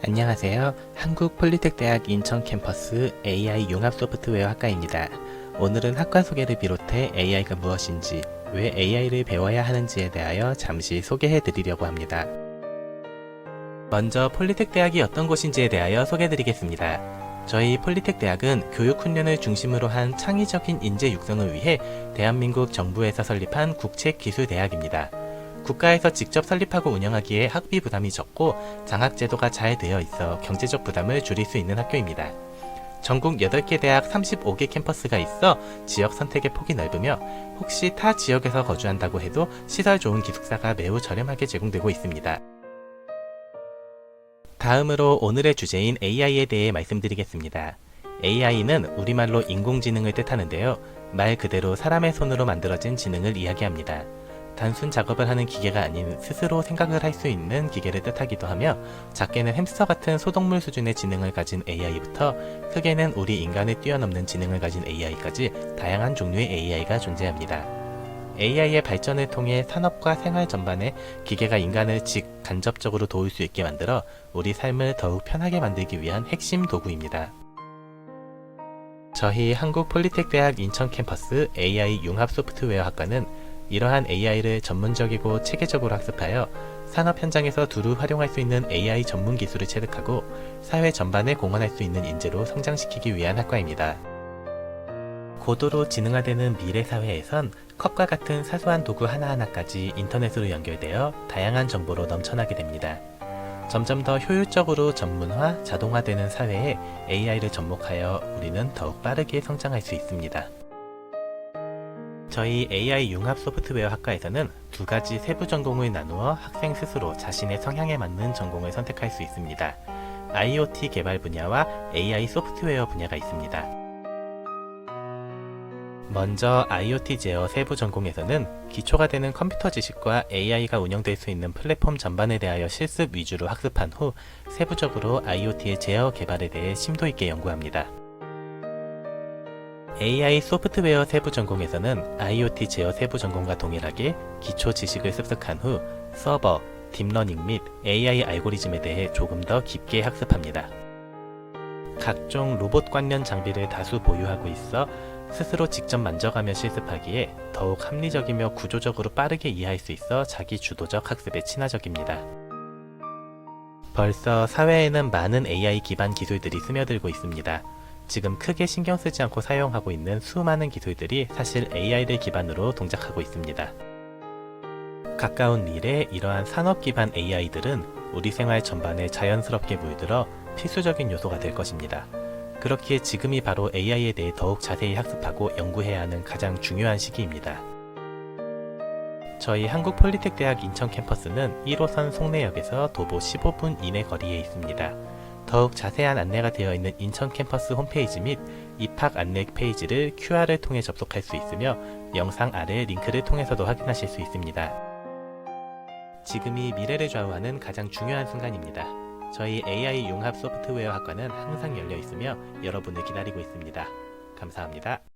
안녕하세요. 한국폴리텍대학 인천 캠퍼스 AI 융합 소프트웨어 학과입니다. 오늘은 학과 소개를 비롯해 AI가 무엇인지, 왜 AI를 배워야 하는지에 대하여 잠시 소개해 드리려고 합니다. 먼저 폴리텍 대학이 어떤 곳인지에 대하여 소개해 드리겠습니다. 저희 폴리텍 대학은 교육 훈련을 중심으로 한 창의적인 인재 육성을 위해 대한민국 정부에서 설립한 국책 기술 대학입니다. 국가에서 직접 설립하고 운영하기에 학비 부담이 적고 장학 제도가 잘 되어 있어 경제적 부담을 줄일 수 있는 학교입니다. 전국 8개 대학 35개 캠퍼스가 있어 지역 선택의 폭이 넓으며 혹시 타 지역에서 거주한다고 해도 시설 좋은 기숙사가 매우 저렴하게 제공되고 있습니다. 다음으로 오늘의 주제인 AI에 대해 말씀드리겠습니다. AI는 우리말로 인공지능을 뜻하는데요. 말 그대로 사람의 손으로 만들어진 지능을 이야기합니다. 단순 작업을 하는 기계가 아닌 스스로 생각을 할 수 있는 기계를 뜻하기도 하며 작게는 햄스터 같은 소동물 수준의 지능을 가진 AI부터 크게는 우리 인간을 뛰어넘는 지능을 가진 AI까지 다양한 종류의 AI가 존재합니다. AI의 발전을 통해 산업과 생활 전반에 기계가 인간을 직 간접적으로 도울 수 있게 만들어 우리 삶을 더욱 편하게 만들기 위한 핵심 도구입니다. 저희 한국폴리텍대학 인천 캠퍼스 AI 융합 소프트웨어 학과는 이러한 AI를 전문적이고 체계적으로 학습하여 산업 현장에서 두루 활용할 수 있는 AI 전문 기술을 체득하고 사회 전반에 공헌할 수 있는 인재로 성장시키기 위한 학과입니다. 고도로 지능화되는 미래 사회에선 컵과 같은 사소한 도구 하나하나까지 인터넷으로 연결되어 다양한 정보로 넘쳐나게 됩니다. 점점 더 효율적으로 전문화, 자동화되는 사회에 AI를 접목하여 우리는 더욱 빠르게 성장할 수 있습니다. 저희 AI 융합 소프트웨어 학과에서는 두 가지 세부 전공을 나누어 학생 스스로 자신의 성향에 맞는 전공을 선택할 수 있습니다. IoT 개발 분야와 AI 소프트웨어 분야가 있습니다. 먼저 IoT 제어 세부 전공에서는 기초가 되는 컴퓨터 지식과 AI가 운영될 수 있는 플랫폼 전반에 대하여 실습 위주로 학습한 후 세부적으로 IoT의 제어 개발에 대해 심도 있게 연구합니다. AI 소프트웨어 세부 전공에서는 IoT 제어 세부 전공과 동일하게 기초 지식을 습득한 후 서버, 딥러닝 및 AI 알고리즘에 대해 조금 더 깊게 학습합니다. 각종 로봇 관련 장비를 다수 보유하고 있어 스스로 직접 만져가며 실습하기에 더욱 합리적이며 구조적으로 빠르게 이해할 수 있어 자기 주도적 학습에 친화적입니다. 벌써 사회에는 많은 AI 기반 기술들이 스며들고 있습니다. 지금 크게 신경 쓰지 않고 사용하고 있는 수많은 기술들이 사실 AI를 기반으로 동작하고 있습니다. 가까운 미래 이러한 산업 기반 AI들은 우리 생활 전반에 자연스럽게 물들어 필수적인 요소가 될 것입니다. 그렇기에 지금이 바로 AI에 대해 더욱 자세히 학습하고 연구해야 하는 가장 중요한 시기입니다. 저희 한국폴리텍 대학 인천 캠퍼스는 1호선 송내역에서 도보 15분 이내 거리에 있습니다. 더욱 자세한 안내가 되어 있는 인천 캠퍼스 홈페이지 및 입학 안내 페이지를 QR을 통해 접속할 수 있으며 영상 아래 링크를 통해서도 확인하실 수 있습니다. 지금이 미래를 좌우하는 가장 중요한 순간입니다. 저희 AI 융합 소프트웨어 학과는 항상 열려 있으며 여러분을 기다리고 있습니다. 감사합니다.